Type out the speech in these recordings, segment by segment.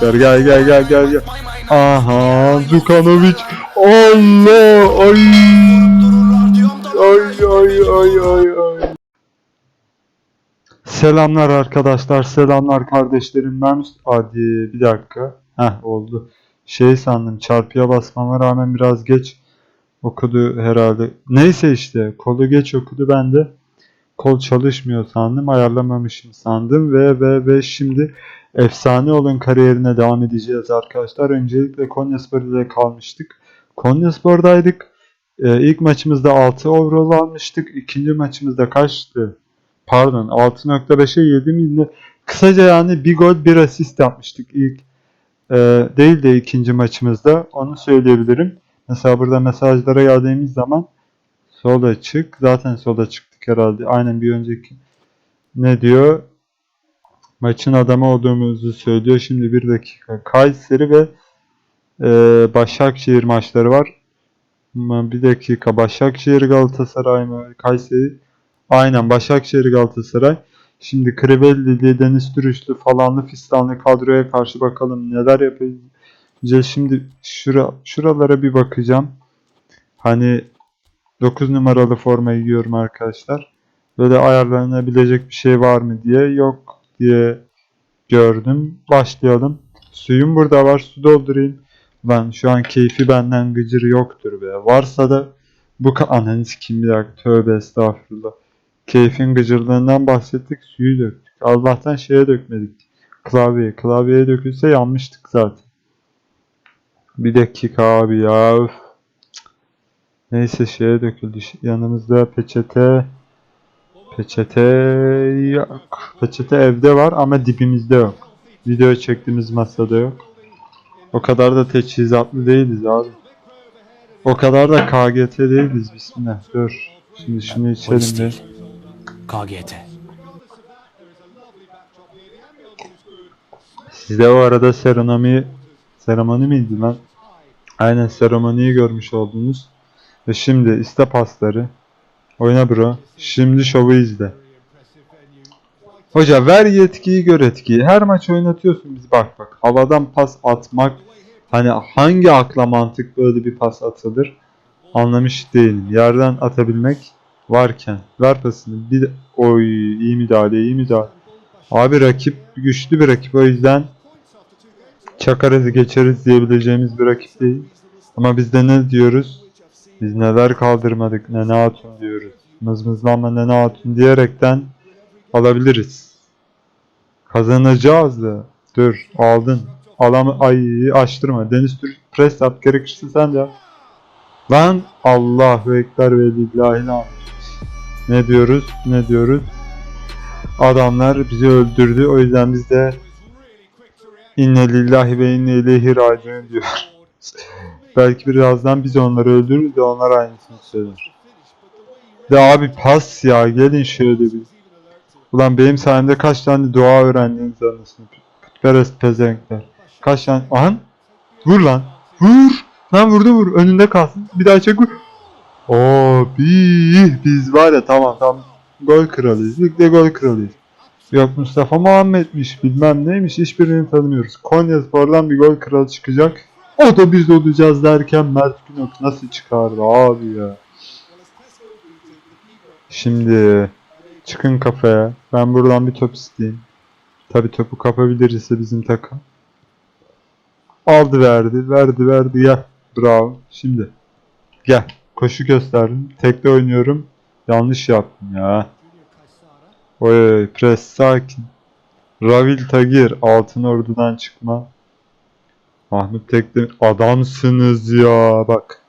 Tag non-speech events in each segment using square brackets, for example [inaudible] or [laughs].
tekrar. Gel gel gel gel gel. Aha Zukanovic. Allah ay. Ay ay ay ay ay. Selamlar arkadaşlar, selamlar kardeşlerim. Ben hadi bir dakika. Heh oldu. Şey sandım çarpıya basmama rağmen biraz geç okudu herhalde. Neyse işte kolu geç okudu ben de kol çalışmıyor sandım ayarlamamışım sandım ve ve ve şimdi efsane olun kariyerine devam edeceğiz arkadaşlar. Öncelikle Konyaspor ile kalmıştık. Konyaspor'daydık. Ee, ilk maçımızda 6 overall almıştık. İkinci maçımızda kaçtı? Pardon 6.5'e 7 milli. Kısaca yani bir gol bir asist yapmıştık ilk e, değil de ikinci maçımızda. Onu söyleyebilirim. Mesela burada mesajlara geldiğimiz zaman sola çık. Zaten sola çıktık herhalde. Aynen bir önceki ne diyor? Maçın adamı olduğumuzu söylüyor. Şimdi bir dakika. Kayseri ve e, Başakşehir maçları var. Bir dakika. Başakşehir Galatasaray mı? Kayseri. Aynen Başakşehir Galatasaray. Şimdi Krivellili, Deniz Türüşlü falanlı fistanlı kadroya karşı bakalım neler yapacağız. Şimdi şura, şuralara bir bakacağım. Hani 9 numaralı formayı giyiyorum arkadaşlar. Böyle ayarlanabilecek bir şey var mı diye yok diye gördüm. Başlayalım. Suyum burada var. Su doldurayım. Ben şu an keyfi benden gıcır yoktur be. Varsa da bu ananı sikeyim bir dakika. Tövbe estağfurullah. Keyfin gıcırlığından bahsettik. Suyu döktük. Allah'tan şeye dökmedik. Klavyeye. Klavyeye dökülse yanmıştık zaten. Bir dakika abi ya. Neyse şeye döküldü. Yanımızda peçete. Peçete yok. Peçete evde var ama dibimizde yok. Video çektiğimiz masada yok. O kadar da teçhizatlı değiliz abi. O kadar da KGT değiliz. Bismillah. Dur. Şimdi şunu içelim değil. KGT. Siz de o arada seremoni seremoni miydi lan? Aynen seremoniyi görmüş oldunuz. Ve şimdi iste pasları. Oyna bro. Şimdi şovu izle. Hoca ver yetkiyi gör etkiyi. Her maç oynatıyorsun biz bak bak. Havadan pas atmak hani hangi akla mantık böyle bir pas atılır anlamış değilim. Yerden atabilmek varken ver pasını. Bir oy iyi müdahale iyi müdahale. Abi rakip güçlü bir rakip o yüzden çakarız geçeriz diyebileceğimiz bir rakip değil. Ama biz de ne diyoruz? Biz neler kaldırmadık ne ne hatun diyoruz. Mızmızlanma ne ne hatun diyerekten alabiliriz. Kazanacağız da. Dur aldın. Alam ay açtırma. Deniz Türk pres yap gerekirse sen de. Lan Allahu Ekber ve lillahi. Ne diyoruz? Ne diyoruz? Adamlar bizi öldürdü. O yüzden biz de inne lillahi ve inne ileyhi raciun diyor. Belki birazdan biz onları öldürürüz de onlar aynısını söyler. De abi pas ya gelin şöyle bir. Ulan benim sayemde kaç tane dua öğrendiniz anasını. Putperest pezevenkler. Kaç tane... Ahan! Vur lan! Vur! Lan vurdu vur. Önünde kalsın. Bir daha çek vur. Oo, bi biz var ya tamam tamam. Gol kralıyız. Ligde gol kralıyız. Yok Mustafa Muhammed'miş bilmem neymiş hiçbirini tanımıyoruz. Konyaspor'dan bir gol kralı çıkacak. O da biz olacağız derken Mert Günok nasıl çıkardı abi ya. Şimdi çıkın kafaya. Ben buradan bir top isteyeyim. Tabi topu kapabilirse bizim takım. Aldı verdi verdi verdi gel. Bravo. Şimdi gel. Koşu gösterdim. Tekte oynuyorum. Yanlış yaptım ya. Oy pres sakin. Ravil Tagir altın ordudan çıkma. Mahmut Tekdemir adamsınız ya bak.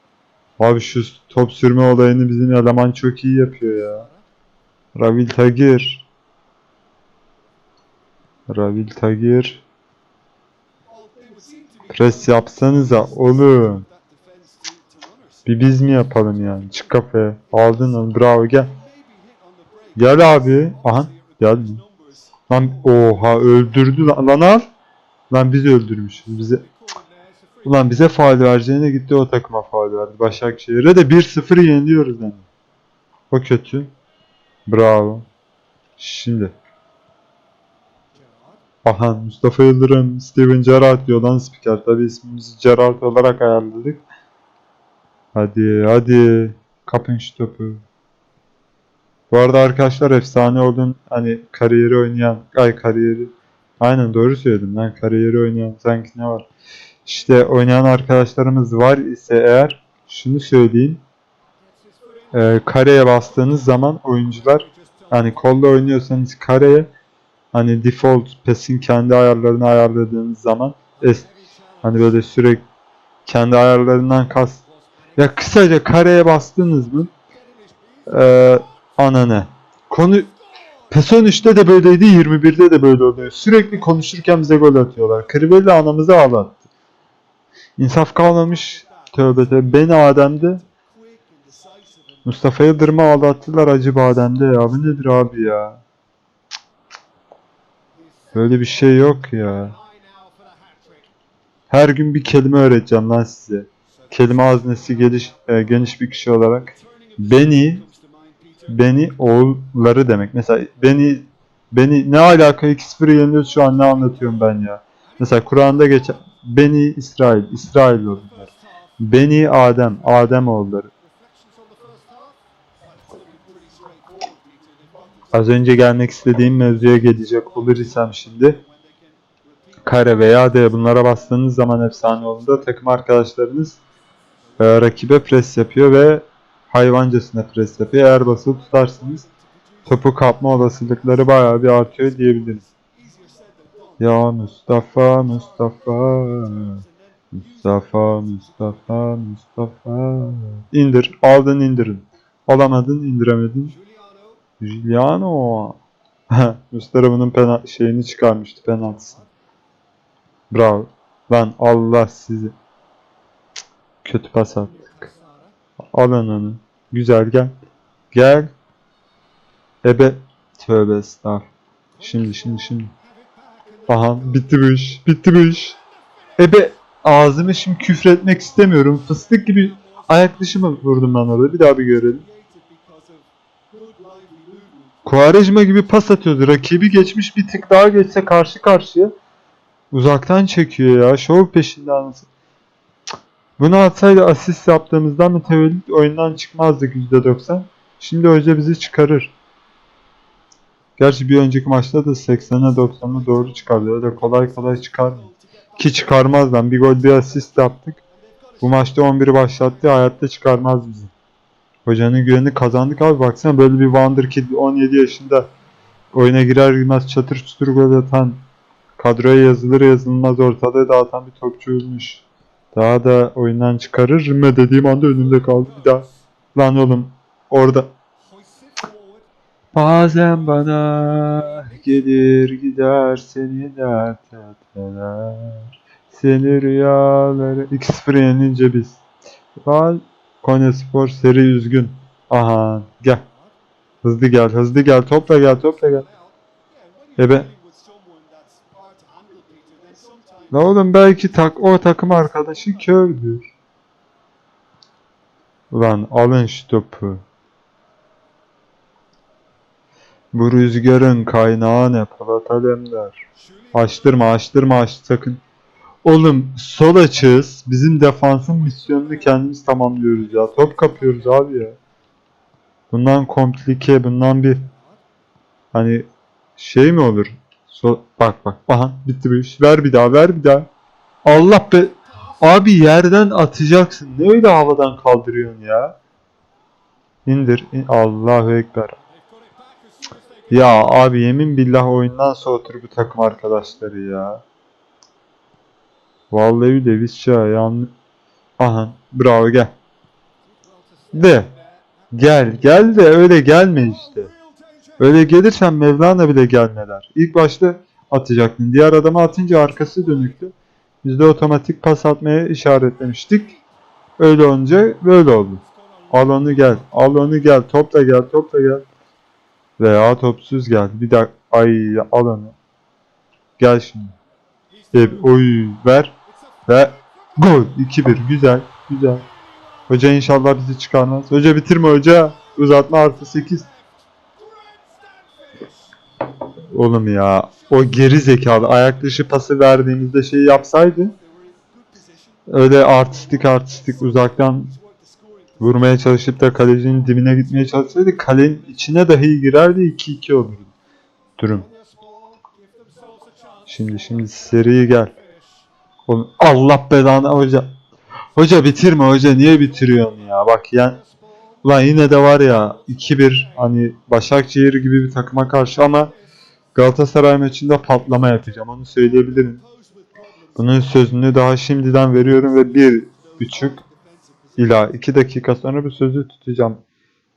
Abi şu top sürme olayını bizim eleman çok iyi yapıyor ya. Ravil Tagir. Ravil Tagir. Pres yapsanıza oğlum. Bir biz mi yapalım yani? Çık kafaya. Aldın onu. Bravo gel. Gel abi. Aha. Gel. Lan oha öldürdü lan. Lan al. Lan biz öldürmüşüz. Bize Ulan bize faal vereceğine gitti o takıma faal verdi. Başakşehir'e de 1-0 yeniliyoruz yani. O kötü. Bravo. Şimdi. Aha Mustafa Yıldırım, Steven Gerrard diyor lan spiker. Tabi ismimizi Gerrard olarak ayarladık. Hadi hadi. Kapın şu topu. Bu arada arkadaşlar efsane olduğun hani kariyeri oynayan, ay kariyeri. Aynen doğru söyledim lan kariyeri oynayan sanki ne var. İşte oynayan arkadaşlarımız var ise eğer şunu söyleyeyim. Ee, kareye bastığınız zaman oyuncular hani kolla oynuyorsanız kareye hani default PES'in kendi ayarlarını ayarladığınız zaman es, hani böyle sürekli kendi ayarlarından kas ya kısaca kareye bastınız mı ee, ananı konu PES 13'te de böyleydi 21'de de böyle oluyor. Sürekli konuşurken bize gol atıyorlar. Crivelli anamızı ağlattı. İnsaf kalmamış. Tövbe tövbe. Beni Adem'de Mustafa Yıldırım'ı ağlattılar Acı Badem'de ya. Bu nedir abi ya? Böyle bir şey yok ya. Her gün bir kelime öğreteceğim lan size. Kelime haznesi geniş, e, geniş bir kişi olarak. Beni, beni oğulları demek. Mesela beni, beni ne alaka 2-0 yeniliyoruz şu an ne anlatıyorum ben ya. Mesela Kur'an'da geçen Beni İsrail, İsrail oğulları. Beni Adem, Adem oğulları. Az önce gelmek istediğim mevzuya gelecek olur isem şimdi. Kare veya D bunlara bastığınız zaman efsane olduğunda takım arkadaşlarınız e, rakibe pres yapıyor ve hayvancasına pres yapıyor. Eğer basılı tutarsınız topu kapma olasılıkları bayağı bir artıyor diyebiliriz. Ya Mustafa Mustafa. Mustafa Mustafa Mustafa. İndir aldın indirin alamadın indiremedin. Giuliano [laughs] Mustafa bunun pena şeyini çıkarmıştı penaltısını Bravo. Lan Allah sizi. Kötü pas attık Alın onu. Güzel gel. Gel. Ebe. Tövbe estağfurullah. Şimdi şimdi şimdi Aha bitti bu iş. Bitti bu iş. Ebe ağzımı şimdi küfretmek istemiyorum. Fıstık gibi ayak dışı mı vurdum ben orada? Bir daha bir görelim. Kuarejma gibi pas atıyordu. Rakibi geçmiş bir tık daha geçse karşı karşıya. Uzaktan çekiyor ya. Şov peşinde anasını. Cık. Bunu atsaydı asist yaptığımızdan mütevellit oyundan çıkmazdık %90. Şimdi hoca bizi çıkarır. Gerçi bir önceki maçta da 80'e 90'a doğru çıkardı. Öyle kolay kolay çıkarmıyor. Ki çıkarmaz lan. Bir gol bir asist yaptık. Bu maçta 11'i başlattı. Hayatta çıkarmaz bizi. Hocanın güvenini kazandık abi. Baksana böyle bir Wonderkid 17 yaşında oyuna girer girmez çatır çutur gol atan kadroya yazılır yazılmaz ortalığı dağıtan bir topçuymuş. Daha da oyundan çıkarır mı dediğim anda önümde kaldı. Bir daha. Lan oğlum orada Bazen bana gelir gider seni dert etmeler. Seni rüyaları 2-0 yenilince biz. Val Konyaspor seri üzgün. Aha gel. Hızlı gel hızlı gel topla gel topla gel. Ebe. La oğlum belki tak o takım arkadaşı kördür. Ulan alın şu topu. Bu rüzgarın kaynağı ne Polat Alemdar. Açtırma açtırma aç sakın. Oğlum sol açığız. Bizim defansın misyonunu kendimiz tamamlıyoruz ya. Top kapıyoruz abi ya. Bundan komplike bundan bir hani şey mi olur? Sol, bak bak aha bitti bu iş. Ver bir daha ver bir daha. Allah be. Abi yerden atacaksın. Ne öyle havadan kaldırıyorsun ya? İndir. in- Allahu Ekber. Ya abi yemin billah oyundan soğutur bu takım arkadaşları ya. Vallahi de Visca yan... Aha bravo gel. De. Gel gel de öyle gelme işte. Öyle gelirsen Mevlana bile gelmeler. İlk başta atacaktın. Diğer adama atınca arkası dönüktü. Biz de otomatik pas atmaya işaretlemiştik. Öyle olunca böyle oldu. Al onu gel. Al onu gel. Topla gel. Topla gel. Veya topsuz gel. Bir dakika. Ay al onu. Gel şimdi. Ev, oy ver. Ve gol. 2-1. Güzel. Güzel. Hoca inşallah bizi çıkarmaz. Hoca bitirme hoca. Uzatma artı 8. Oğlum ya o geri zekalı ayak dışı pası verdiğimizde şey yapsaydı öyle artistik artistik uzaktan vurmaya çalışıp da kalecinin dibine gitmeye çalışsaydı kalenin içine dahi girerdi 2-2 olurdu durum. Şimdi şimdi seri gel. Oğlum, Allah belanı hoca. Hoca bitirme hoca niye bitiriyorsun ya? Bak yani Ulan yine de var ya 2-1 hani Başakşehir gibi bir takıma karşı ama Galatasaray maçında patlama yapacağım onu söyleyebilirim. Bunun sözünü daha şimdiden veriyorum ve bir buçuk ila 2 dakika sonra bu sözü tutacağım.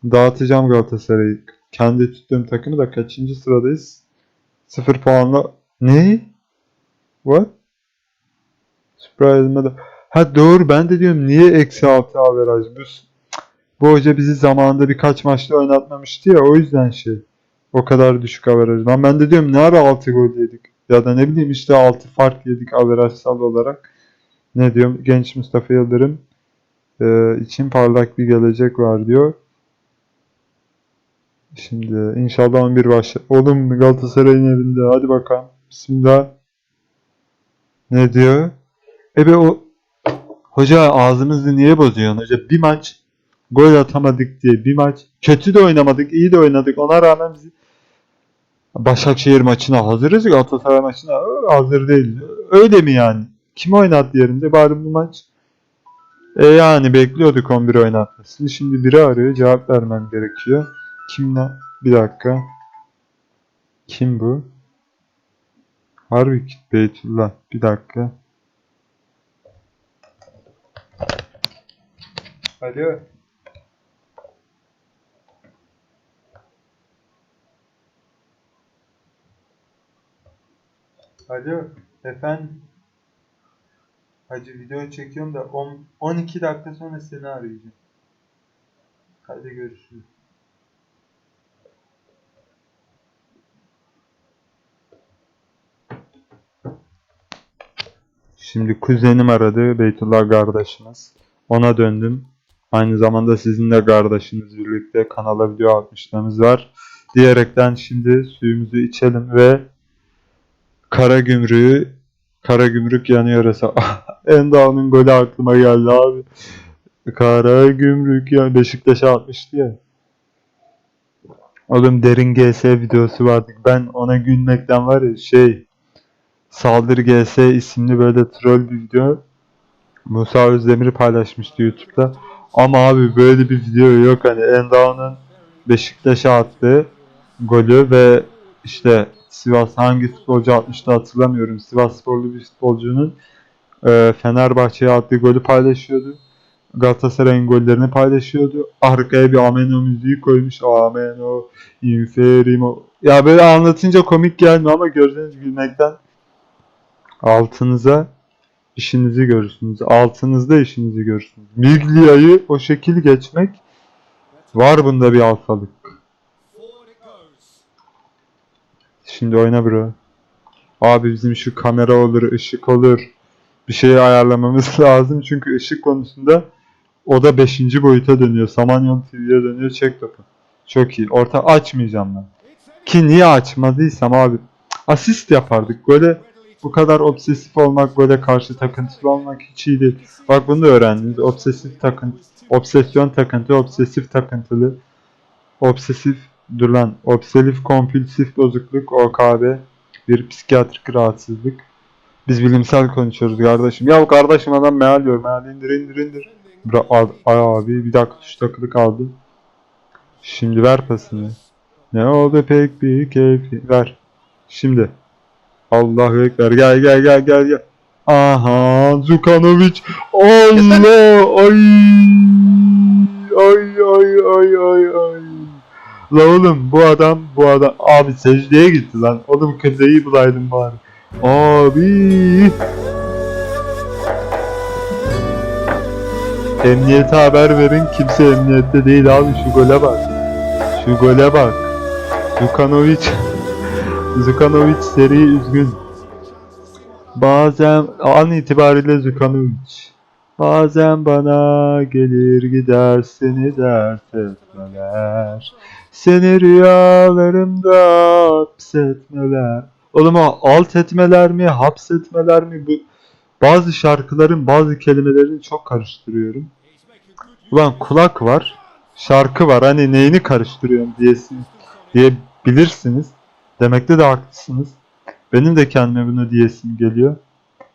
Dağıtacağım Galatasaray'ı. Kendi tuttuğum takımı da kaçıncı sıradayız? 0 puanla. Ne? What? Surprise'ıma da. Ha doğru ben de diyorum niye eksi 6 averaj? Bu, bu hoca bizi zamanında birkaç maçta oynatmamıştı ya o yüzden şey. O kadar düşük averaj. Lan ben de diyorum ne ara 6 gol yedik? Ya da ne bileyim işte 6 fark yedik averajsal olarak. Ne diyorum? Genç Mustafa Yıldırım e, için parlak bir gelecek var diyor. Şimdi inşallah 11 başla. Oğlum Galatasaray'ın evinde. Hadi bakalım. Bismillah. Ne diyor? Ebe o Hoca ağzımızı niye bozuyorsun hoca? Bir maç gol atamadık diye bir maç kötü de oynamadık, iyi de oynadık. Ona rağmen biz Başakşehir maçına hazırız. Galatasaray maçına "Aa, hazır değil. Öyle mi yani? Kim oynattı yerinde? Bari bu maç. E yani bekliyorduk 11 oynatmasını. Şimdi biri arıyor. Cevap vermem gerekiyor. Kimle? Bir dakika. Kim bu? Harbi Beytullah. Bir dakika. Alo. Alo. Efendim. Hacı video çekiyorum da 10 12 dakika sonra seni arayacağım. Hadi görüşürüz. Şimdi kuzenim aradı Beytullah kardeşimiz. Ona döndüm. Aynı zamanda sizin de kardeşiniz birlikte kanala video atmışlığımız var. Diyerekten şimdi suyumuzu içelim ve kara gümrüğü kara gümrük yanıyor hesap. [laughs] Enda'nın golü aklıma geldi abi. Kara gümrük ya Beşiktaş'a atmıştı ya. Oğlum derin GS videosu vardı. Ben ona gülmekten var ya şey Saldır GS isimli böyle troll bir video Musa Özdemir'i paylaşmıştı YouTube'da. Ama abi böyle bir video yok hani Enda'nın Beşiktaş'a attığı golü ve işte Sivas hangi futbolcu atmıştı hatırlamıyorum. Sivas sporlu bir futbolcunun e, Fenerbahçe'ye attığı golü paylaşıyordu. Galatasaray'ın gollerini paylaşıyordu. Arkaya bir Ameno müziği koymuş. Ameno, Inferimo. Ya böyle anlatınca komik gelmiyor ama gördüğünüz gülmekten altınıza işinizi görürsünüz. Altınızda işinizi görürsünüz. Miglia'yı o şekil geçmek var bunda bir alfalık. Şimdi oyna bro. Abi bizim şu kamera olur, ışık olur. Bir şeyi ayarlamamız [laughs] lazım çünkü ışık konusunda o da 5. boyuta dönüyor. Samanyolu TV'ye dönüyor. Çek topu. Çok iyi. Orta açmayacağım ben. Ki niye açmadıysam abi. Asist yapardık. Böyle bu kadar obsesif olmak, böyle karşı takıntılı olmak hiç iyi değil. Bak bunu da öğrendiniz. Obsesif takıntı, obsesyon takıntı, obsesif takıntılı, obsesif, dur lan, obsesif kompulsif bozukluk, OKB, bir psikiyatrik rahatsızlık. Biz bilimsel konuşuyoruz kardeşim. Ya kardeşim adam meal diyor. Meal indir indir indir. Bra ay abi bir dakika tuş takılı kaldı. Şimdi ver pasını. Ne oldu pek bir keyfi. Ver. Şimdi. Allahu Ekber. Gel gel gel gel gel. Aha Zukanovic. Allah. Ay. Ay ay ay ay ay. La oğlum bu adam bu adam abi secdeye gitti lan. Oğlum kızeyi bulaydım bari. Abi. Emniyete haber verin. Kimse emniyette değil abi. Şu gole bak. Şu gole bak. Zukanovic. [laughs] Zukanovic seri üzgün. Bazen an itibariyle Zukanovic. Bazen bana gelir gider seni dert etmeler. Seni rüyalarımda hapsetmeler. Oğlum alt etmeler mi, hapsetmeler mi bu? Bazı şarkıların bazı kelimelerini çok karıştırıyorum. Ulan kulak var, şarkı var. Hani neyini karıştırıyorum diyesin, diyebilirsiniz. Demekte de haklısınız. Benim de kendime bunu diyesim geliyor.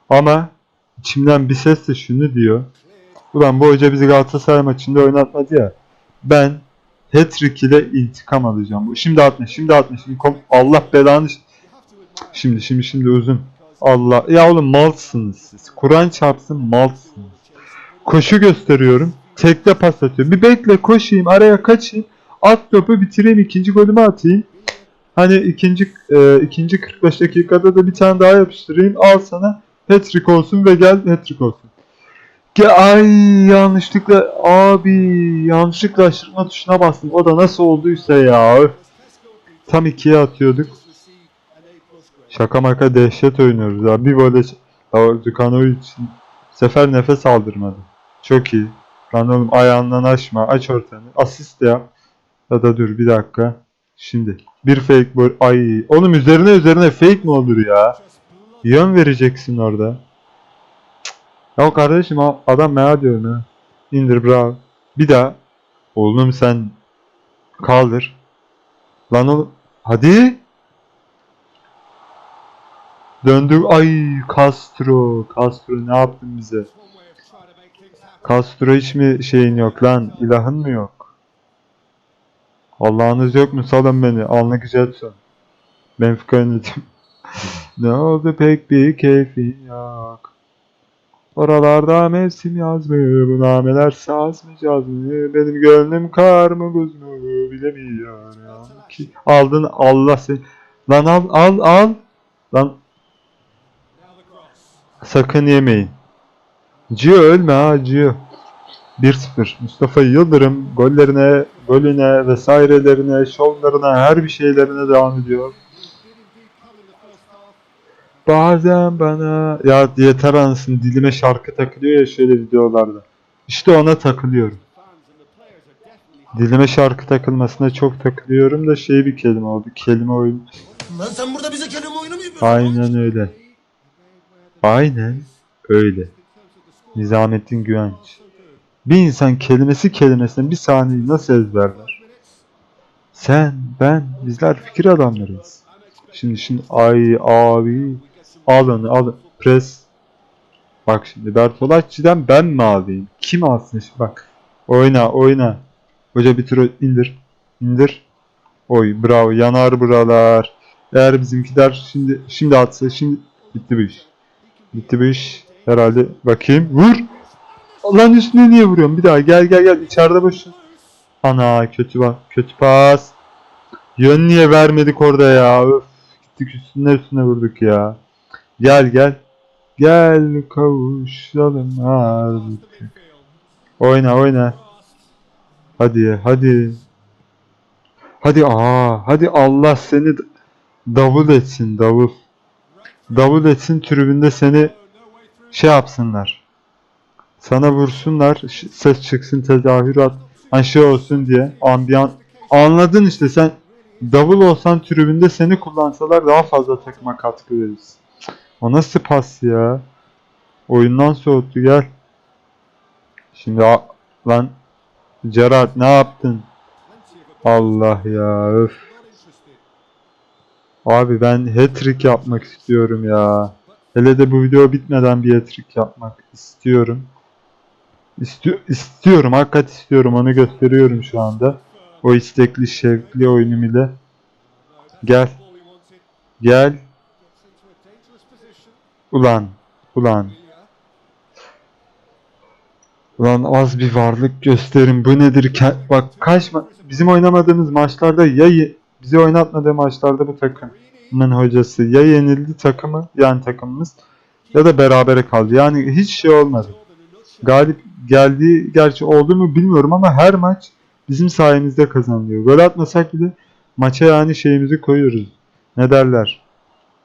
Ama içimden bir ses de şunu diyor. Ulan bu hoca bizi Galatasaray maçında oynatmadı ya. Ben hat-trick ile intikam alacağım. Şimdi atma, şimdi atma. Şimdi Allah belanı. Şimdi, şimdi, şimdi uzun. Allah. Ya oğlum malsınız siz. Kur'an çarpsın malsınız. Koşu gösteriyorum. Tekte pas atıyor. Bir bekle koşayım, araya kaçayım. At topu bitireyim, ikinci golümü atayım. Hani ikinci e, ikinci 45 dakikada da bir tane daha yapıştırayım. Al sana hat-trick olsun ve gel hat-trick olsun. Ge ay yanlışlıkla abi yanlışlıkla aşırtma tuşuna bastım. O da nasıl olduysa ya. Tam ikiye atıyorduk. Şaka maka dehşet oynuyoruz abi. Bir böyle ya, Dukanovic sefer nefes aldırmadı. Çok iyi. Lan oğlum ayağından açma. Aç ortanı. Asist yap. Ya da dur bir dakika. Şimdi. Bir fake gol. Ay. Oğlum üzerine üzerine fake mi olur ya? Yön vereceksin orada. Ya kardeşim adam mea diyorum ha. İndir bravo. Bir daha. Oğlum sen kaldır. Lan oğlum. Hadi. Döndü. Ay Castro. Castro ne yaptın bize? Castro hiç mi şeyin yok lan? İlahın mı yok? Allah'ınız yok mu? Salın beni. Alnı Jetson. Benfica yönetim. [laughs] ne oldu pek bir keyfi yok. Oralarda mevsim yaz mı? Bu nameler saz mı caz? Benim gönlüm kar mı buz mu? Bilemiyorum ki. Aldın Allah seni. Lan al al al. Lan sakın yemeyin. Gio ölme ha Gio. 1-0. Mustafa Yıldırım gollerine, golüne vesairelerine, şovlarına, her bir şeylerine devam ediyor. Bazen bana ya yeter anasını dilime şarkı takılıyor ya şöyle videolarda. İşte ona takılıyorum. Dilime şarkı takılmasına çok takılıyorum da şey bir kelime oldu. Kelime oyunu. Lan sen burada bize kelime oyunu mu yapıyorsun? Aynen öyle. Aynen öyle. Nizamettin Güvenç. Bir insan kelimesi kelimesine bir saniyeyi nasıl ezberler? Sen, ben, bizler fikir adamlarıyız. Şimdi şimdi ay abi al onu al pres. Bak şimdi Bertolacci'den ben mi alayım? Kim alsın şimdi bak. Oyna oyna. Hoca bir tur indir. İndir. Oy bravo yanar buralar. Eğer bizimkiler şimdi şimdi atsa şimdi bitti bu iş. Bitti bu iş. Herhalde bakayım. Vur. Lan üstüne niye vuruyorsun? Bir daha gel gel gel içeride boşun. Ana kötü bak. Kötü pas. Yön niye vermedik orada ya? Öf. Gittik üstüne üstüne vurduk ya. Gel gel. Gel kavuşalım artık. Oyna oyna. Hadi hadi. Hadi aa hadi Allah seni davul etsin davul. Davul etsin tribünde seni şey yapsınlar. Sana vursunlar ses çıksın tezahürat hani olsun diye ambiyan anladın işte sen davul olsan tribünde seni kullansalar daha fazla takıma katkı verirsin. O nasıl pas ya? Oyundan soğuttu gel. Şimdi lan Gerard ne yaptın? Allah ya öf. Abi ben hat-trick yapmak istiyorum ya. Hele de bu video bitmeden bir hat-trick yapmak istiyorum. İsti istiyorum, hakikat istiyorum. Onu gösteriyorum şu anda. O istekli, şevkli oyunum ile. Gel. Gel. Ulan. Ulan. Ulan az bir varlık gösterin. Bu nedir? Bak kaç ma- bizim oynamadığımız maçlarda ya bizi oynatmadığı maçlarda bu takımın hocası ya yenildi takımı yani takımımız ya da berabere kaldı. Yani hiç şey olmadı. Galip geldiği gerçi oldu mu bilmiyorum ama her maç bizim sayemizde kazanılıyor. Gol atmasak bile maça yani şeyimizi koyuyoruz. Ne derler?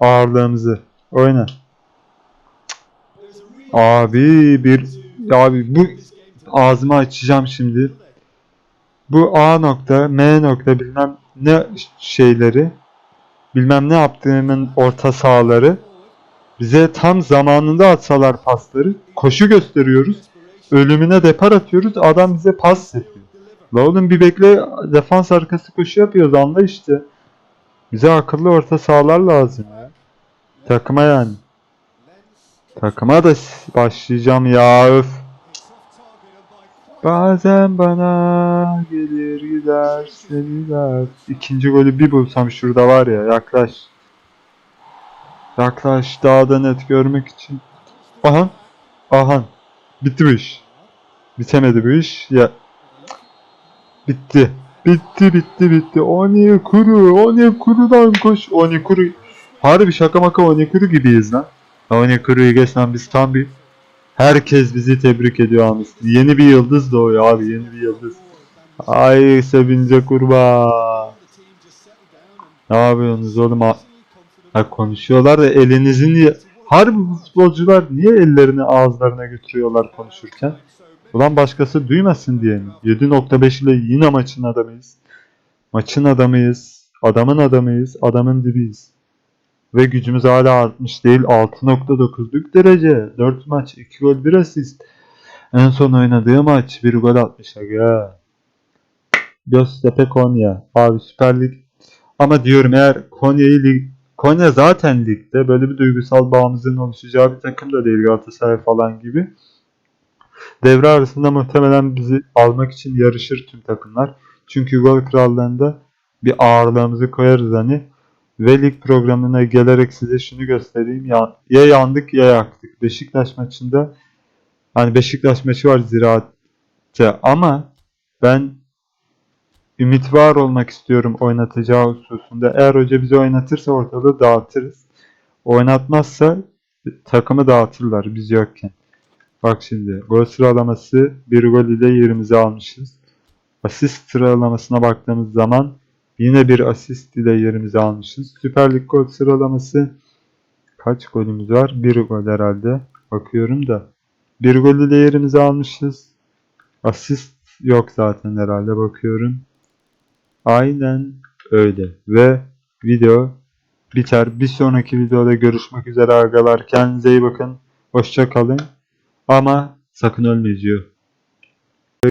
Ağırlığımızı. Oyna. Abi bir abi bu ağzımı açacağım şimdi. bu A nokta, M nokta bilmem ne şeyleri, bilmem ne yaptığımın orta sahaları bize tam zamanında atsalar pasları koşu gösteriyoruz. Ölümüne depar atıyoruz. Adam bize pas yapıyor. La oğlum bir bekle defans arkası koşu yapıyoruz anla işte. Bize akıllı orta sahalar lazım. Takıma yani. Takıma da başlayacağım ya öf. Bazen bana gelir gider seviler. İkinci golü bir bulsam şurada var ya yaklaş. Yaklaş daha da net görmek için. Aha. Aha. Bitti bu iş. Bitemedi bu iş. Ya. Bitti. Bitti bitti bitti. Oni kuru. Oni kurudan koş. Oni kuru. Harbi şaka maka Oni kuru gibiyiz lan. Oni kuruyu geç lan biz tam bir Herkes bizi tebrik ediyor abi. Yeni bir yıldız doğuyor abi. Yeni bir yıldız. Ay sevince kurbağa. Ne yapıyorsunuz oğlum? Ha, konuşuyorlar da elinizin. Harbi futbolcular niye ellerini ağızlarına götürüyorlar konuşurken? Ulan başkası duymasın diye mi? 7.5 ile yine maçın adamıyız. Maçın adamıyız. Adamın adamıyız. Adamın dibiyiz. Ve gücümüz hala artmış değil. 6.9'luk derece. 4 maç, 2 gol, 1 asist. En son oynadığı maç 1 gol atmış aga. Göztepe Konya. Abi Süper Lig. Ama diyorum eğer Konya'yı lig Konya zaten ligde böyle bir duygusal bağımızın oluşacağı bir takım da değil Galatasaray falan gibi. Devre arasında muhtemelen bizi almak için yarışır tüm takımlar. Çünkü gol krallığında bir ağırlığımızı koyarız hani. Ve lig programına gelerek size şunu göstereyim. Ya, ya yandık ya yaktık. Beşiktaş maçında hani Beşiktaş maçı var ziraatte ama ben ümit var olmak istiyorum oynatacağı hususunda. Eğer hoca bizi oynatırsa ortalığı dağıtırız. Oynatmazsa takımı dağıtırlar biz yokken. Bak şimdi gol sıralaması bir gol ile yerimizi almışız. Asist sıralamasına baktığımız zaman yine bir asist ile yerimizi almışız. Süper Lig gol sıralaması kaç golümüz var? Bir gol herhalde. Bakıyorum da. Bir gol ile yerimizi almışız. Asist yok zaten herhalde bakıyorum. Aynen öyle. Ve video biter. Bir sonraki videoda görüşmek üzere arkadaşlar. Kendinize iyi bakın. Hoşça kalın. Ama sakın ölmeyin diyor.